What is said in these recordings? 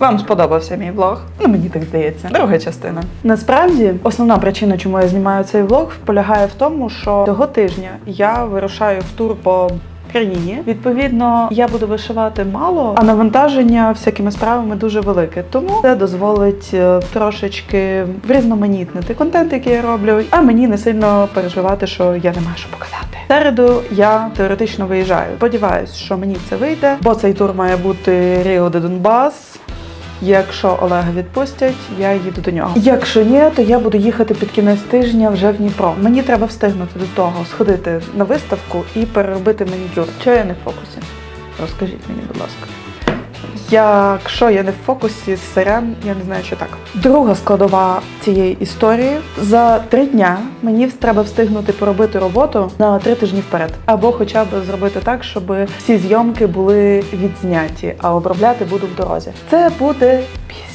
вам сподобався мій влог. Ну мені так здається. Друга частина. Насправді, основна причина, чому я знімаю цей влог, полягає в тому, що цього тижня я вирушаю в тур по. Країні відповідно я буду вишивати мало, а навантаження всякими справами дуже велике. Тому це дозволить е, трошечки врізноманітнити контент, який я роблю, а мені не сильно переживати, що я не маю що показати. Середу я теоретично виїжджаю. Сподіваюсь, що мені це вийде, бо цей тур має бути Ріо де Донбас. Якщо Олега відпустять, я їду до нього. Якщо ні, то я буду їхати під кінець тижня вже в Дніпро. Мені треба встигнути до того, сходити на виставку і переробити манікюр. Чи я не в фокусі? Розкажіть мені, будь ласка. Якщо я не в фокусі сирен, я не знаю, що так. Друга складова цієї історії за три дня мені треба встигнути поробити роботу на три тижні вперед, або хоча б зробити так, щоб всі зйомки були відзняті, а обробляти буду в дорозі. Це буде пісня.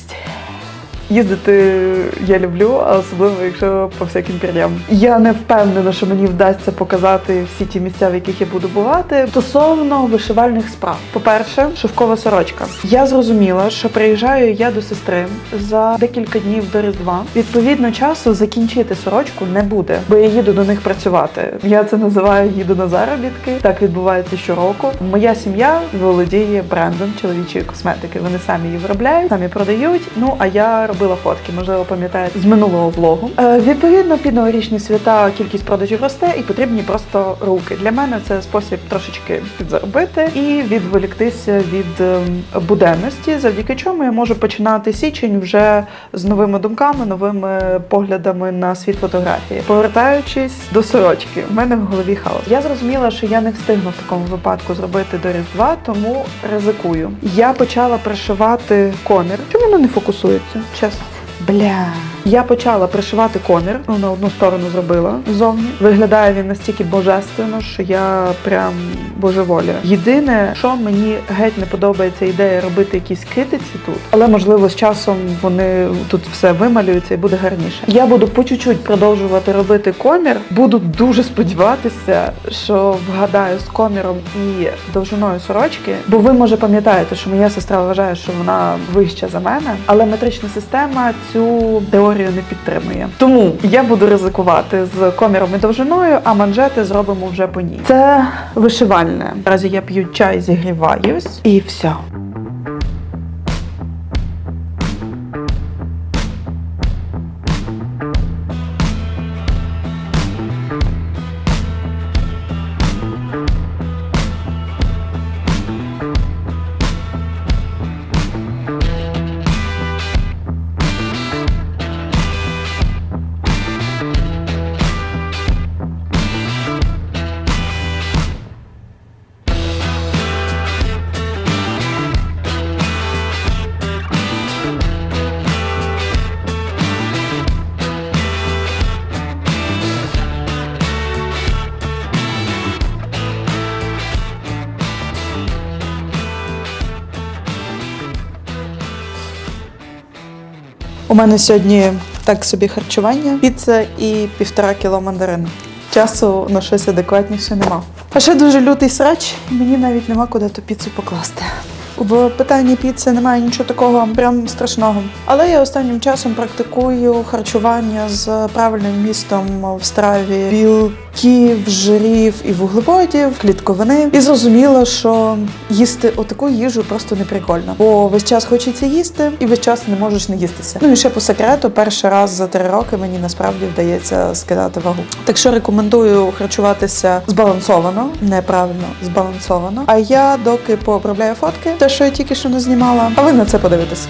Їздити я люблю, а особливо якщо по всяким пір'ям. Я не впевнена, що мені вдасться показати всі ті місця, в яких я буду бувати. Стосовно вишивальних справ. По-перше, шовкова сорочка. Я зрозуміла, що приїжджаю я до сестри за декілька днів до Різдва. Відповідно, часу закінчити сорочку не буде, бо я їду до них працювати. Я це називаю їду на заробітки. Так відбувається щороку. Моя сім'я володіє брендом чоловічої косметики. Вони самі її виробляють, самі продають. Ну а я робила фотки, можливо, пам'ятаєте з минулого влогу. Е, відповідно, під новорічні свята кількість продажів росте і потрібні просто руки. Для мене це спосіб трошечки підзаробити і відволіктися від ем, буденності, завдяки чому я можу починати січень вже з новими думками, новими поглядами на світ фотографії. Повертаючись до сорочки, в мене в голові хаос. Я зрозуміла, що я не встигну в такому випадку зробити до Різдва, тому ризикую. Я почала пришивати комір. Чому воно не фокусується? Чесно. Бля. Я почала пришивати комір, ну на одну сторону зробила ззовні. Виглядає він настільки божественно, що я прям божеволію. Єдине, що мені геть не подобається ідея робити якісь китиці тут, але можливо з часом вони тут все вималюються і буде гарніше. Я буду по чуть-чуть продовжувати робити комір. Буду дуже сподіватися, що вгадаю з коміром і довжиною сорочки, бо ви може пам'ятаєте, що моя сестра вважає, що вона вища за мене, але метрична система цю теорію не підтримує. Тому я буду ризикувати з коміром і довжиною, а манжети зробимо вже по ній. Це вишивальне. Наразі я п'ю чай, зігріваюсь і все. У мене сьогодні так собі харчування, піца і півтора кіло мандарин. Часу на щось адекватніше нема. А ще дуже лютий срач, і мені навіть нема куди ту піцу покласти. В питанні піци немає нічого такого прям страшного. Але я останнім часом практикую харчування з правильним містом в страві білків, жирів і вуглеводів, клітковини. І зрозуміла, що їсти отаку їжу просто не прикольно. Бо весь час хочеться їсти, і весь час не можеш не їстися. Ну і ще по секрету, перший раз за три роки мені насправді вдається скидати вагу. Так що рекомендую харчуватися збалансовано, неправильно збалансовано. А я доки пообробляю фотки, те, що я тільки що не знімала, а ви на це подивитесь.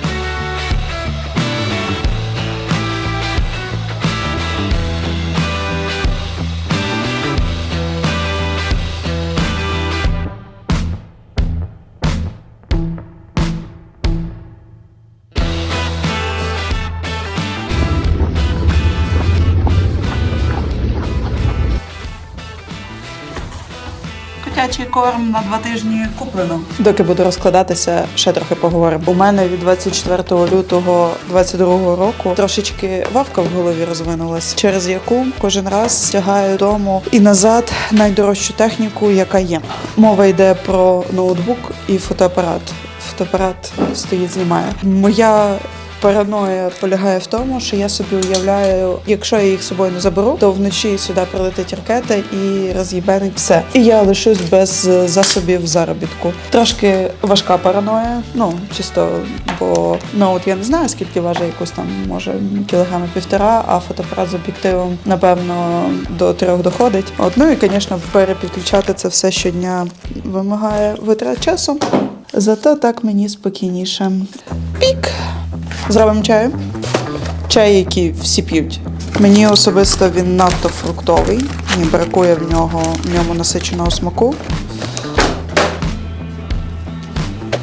Котячий корм на два тижні куплено. Доки буду розкладатися, ще трохи поговоримо. У мене від 24 лютого 22 року трошечки вавка в голові розвинулась, через яку кожен раз тягаю дому і назад найдорожчу техніку, яка є. Мова йде про ноутбук і фотоапарат. фотоапарат стоїть, знімає. Моя параноя полягає в тому, що я собі уявляю, якщо я їх з собою не заберу, то вночі сюди прилетить ракета і роз'їбенить все. І я лишусь без е, засобів заробітку. Трошки важка параноя, ну чисто, бо ноут я не знаю, скільки важить якось там, може кілограми півтора, а фотоапарат з об'єктивом, напевно, до трьох доходить. От, ну і, звісно, перепідключати це все щодня вимагає витрат часу. Зато так мені спокійніше. Пік. Зробимо чаю. Чай, який всі п'ють. Мені особисто він надто фруктовий. Мені бракує в нього в ньому насиченого смаку.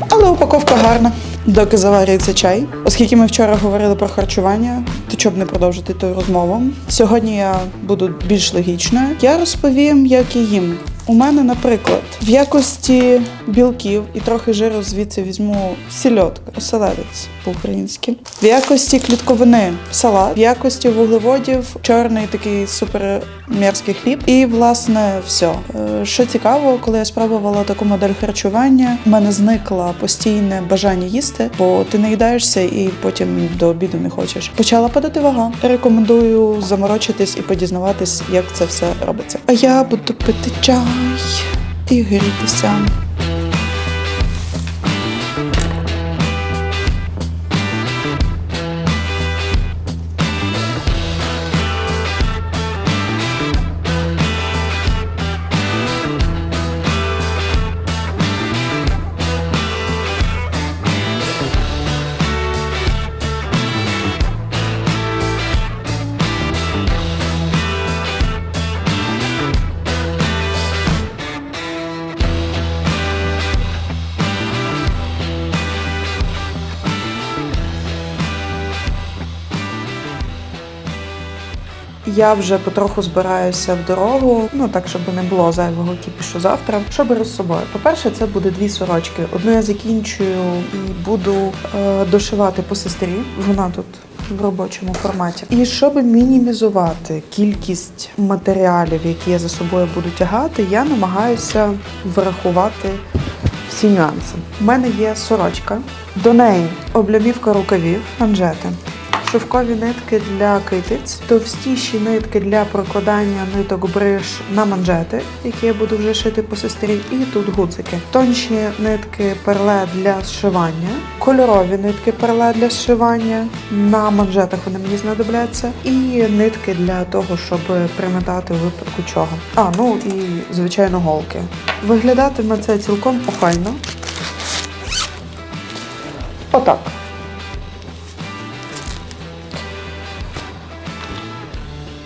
Але упаковка гарна. Доки заварюється чай. Оскільки ми вчора говорили про харчування, то чоб не продовжити ту розмову. Сьогодні я буду більш логічною. Я розповім, як я їм. У мене, наприклад, в якості білків і трохи жиру звідси візьму сільотка, оселедець по-українськи. В якості клітковини салат, в якості вуглеводів чорний такий суперм'ярський хліб. І власне все. Що цікаво, коли я спробувала таку модель харчування, в мене зникло постійне бажання їсти, бо ти наїдаєшся і потім до обіду не хочеш. Почала падати вага. Рекомендую заморочитись і подізнаватись, як це все робиться. А я буду пити чай і грітися. Я вже потроху збираюся в дорогу, ну так, щоб не було зайвого кіпішу завтра. Що беру з собою? По-перше, це буде дві сорочки. Одну я закінчую і буду е, дошивати по сестрі. Вона тут. В робочому форматі, і щоб мінімізувати кількість матеріалів, які я за собою буду тягати, я намагаюся врахувати всі нюанси. У мене є сорочка, до неї облямівка рукавів, манжети, шовкові нитки для китиць, товстіші нитки для прокладання ниток бриш на манжети, які я буду вже шити по сестрі, і тут гудзики. Тонші нитки перле для зшивання, кольорові нитки перле для зшивання. На манжетах вони мені знадобляться, і нитки для того, щоб приметати у випадку чого. А, ну і звичайно голки. Виглядатиме це цілком охайно. Отак.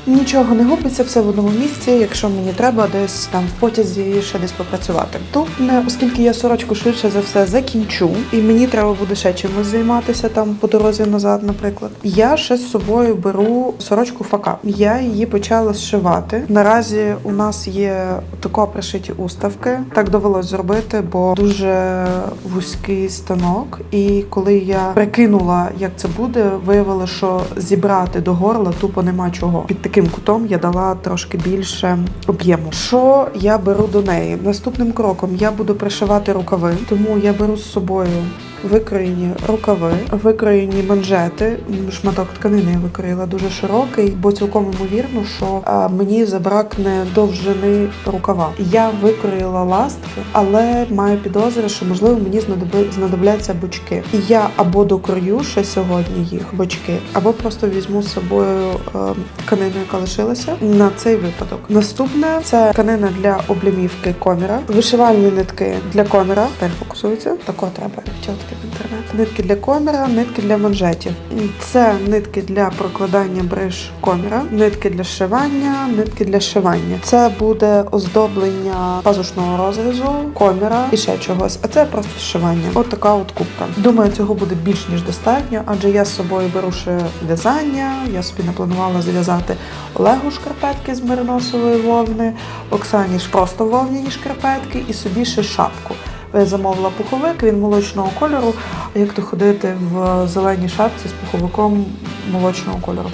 Нічого не губиться, все в одному місці, якщо мені треба десь там в потязі ще десь попрацювати. Тут, оскільки я сорочку швидше за все закінчу, і мені треба буде ще чимось займатися там по дорозі назад, наприклад. Я ще з собою беру сорочку фака. Я її почала зшивати. Наразі у нас є тако пришиті уставки. Так довелось зробити, бо дуже вузький станок. І коли я прикинула, як це буде, виявилося, що зібрати до горла тупо нема чого. Під таким кутом я дала трошки більше об'єму. Що я беру до неї? Наступним кроком я буду пришивати рукави, тому я беру з собою. Викроєні рукави, викроєні манжети. Шматок тканини я викроїла дуже широкий, бо цілком ймовірно, що а, мені забракне довжини рукава. Я викроїла ластки, але маю підозри, що можливо мені знадобляться бочки. І я або докрою ще сьогодні їх бочки, або просто візьму з собою е, тканину, яка лишилася на цей випадок. Наступне це тканина для облямівки коміра, вишивальні нитки для коміра. Тепер фокусується. Тако треба інтернет. Нитки для коміра, нитки для манжетів. Це нитки для прокладання бриш коміра, нитки для шивання, нитки для шивання. Це буде оздоблення пазушного розрізу, коміра і ще чогось. А це просто зшивання. От така от кубка. Думаю, цього буде більш ніж достатньо, адже я з собою беру ще в'язання. Я собі напланувала зв'язати Олегу шкарпетки з мериносової вовни, Оксані ж просто вовняні шкарпетки і собі ще шапку. Я замовила пуховик, він молочного кольору. А як то ходити в зеленій шапці з пуховиком молочного кольору?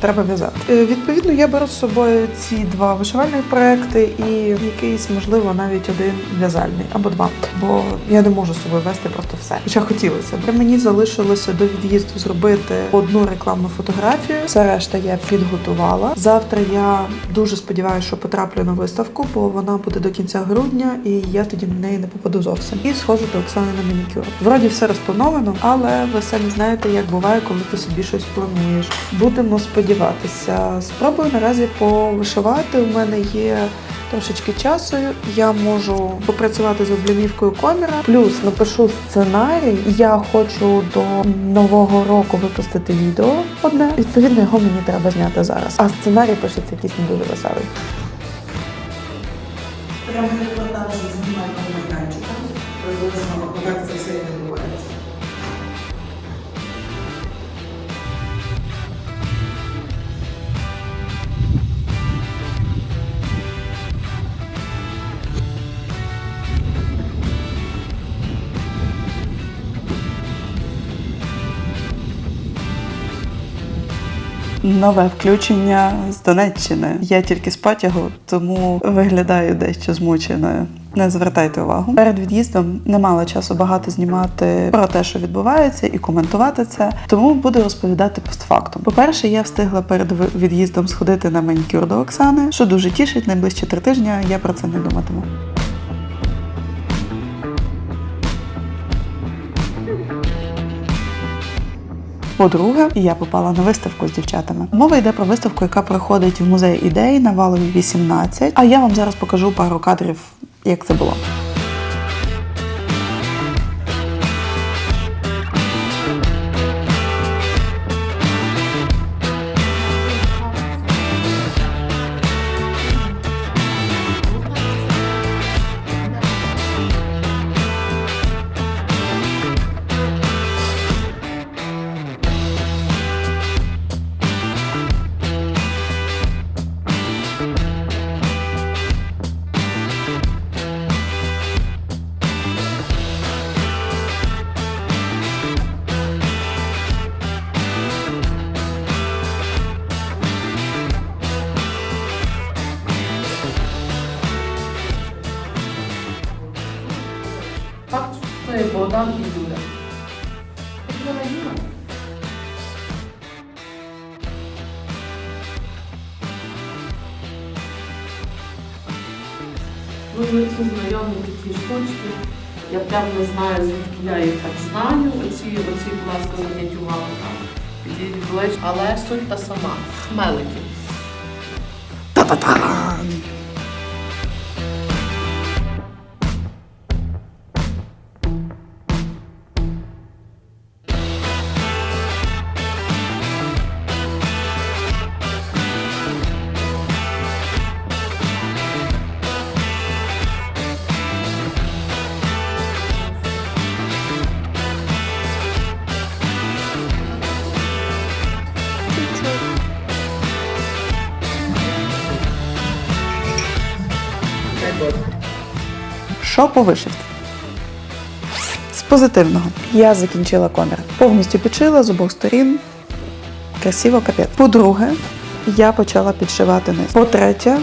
Треба в'язати. Е, Відповідно, я беру з собою ці два вишивальних проекти і якийсь, можливо, навіть один в'язальний або два. Бо я не можу з собою вести просто все. Хоча хотілося б. Мені залишилося до від'їзду зробити одну рекламну фотографію. Все решта я підготувала. Завтра я дуже сподіваюся, що потраплю на виставку, бо вона буде до кінця грудня, і я тоді на неї не попаду зовсім. І схожу до Оксани на манікюр. Вроді все розплановано, але ви самі знаєте, як буває, коли ти собі щось плануєш. Будемо сподіватися. Спробую наразі повишивати. У мене є трошечки часу. Я можу попрацювати з облямівкою коміра. Плюс напишу сценарій. Я хочу до нового року випустити відео одне. Відповідно, його мені треба зняти зараз. А сценарій пишеться якийсь не дуже веселий. Прямо репортаж з знімального майданчика. Приблизно це все відбувається. Нове включення з Донеччини. Я тільки з потягу, тому виглядаю дещо змученою. Не звертайте увагу. Перед від'їздом не мала часу багато знімати про те, що відбувається, і коментувати це. Тому буду розповідати постфактум. По-перше, я встигла перед від'їздом сходити на манікюр до Оксани, що дуже тішить. Найближчі три тижні я про це не думатиму. По-друге, я попала на виставку з дівчатами. Мова йде про виставку, яка проходить в музеї ідей на валові 18. А я вам зараз покажу пару кадрів, як це було. Ми знайомі такі штучки. Я прям не знаю, звідки я їх так знаю. Оці, оці, будь ласка, зам'ятювали там. Підійдуть. Але суть та сама. Хмелики. Що по? З позитивного. Я закінчила комір. Повністю підшила з обох сторін. Красиво капець. По-друге, я почала підшивати низ. По-третє,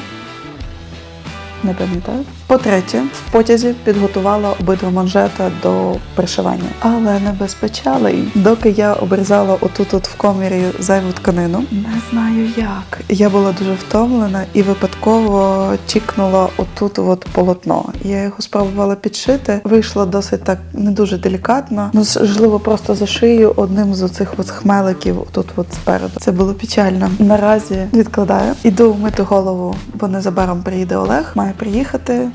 не пам'ятаю. По-третє, в потязі підготувала обидва манжета до пришивання. Але не без печалей. Доки я обрізала отут от в комірі зайву тканину, не знаю як. Я була дуже втомлена і випадково чікнула отут от полотно. Я його спробувала підшити. Вийшло досить так не дуже делікатно. Можливо, просто за шию одним з оцих от хмеликів тут от спереду. Це було печально. Наразі відкладаю. Іду мити голову, бо незабаром приїде Олег. Має приїхати.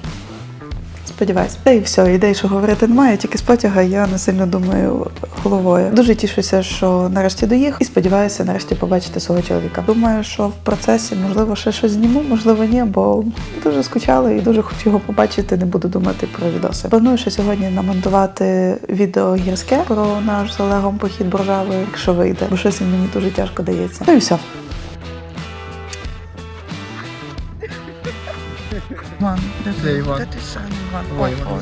Сподіваюсь. Та і все, ідей, що говорити немає, тільки з потяга я не сильно думаю головою. Дуже тішуся, що нарешті доїхав і сподіваюся нарешті побачити свого чоловіка. Думаю, що в процесі можливо ще щось зніму, можливо, ні, бо дуже скучала і дуже хочу його побачити. Не буду думати про відоси. Планую ще сьогодні намонтувати відео гірське про наш з Олегом похід Боржави, якщо вийде, бо щось мені дуже тяжко дається. Ну і все. Іван, де ти? Де Іван? Де ти сам Іван? Ой, Іван.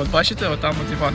От бачите, отам от Іван.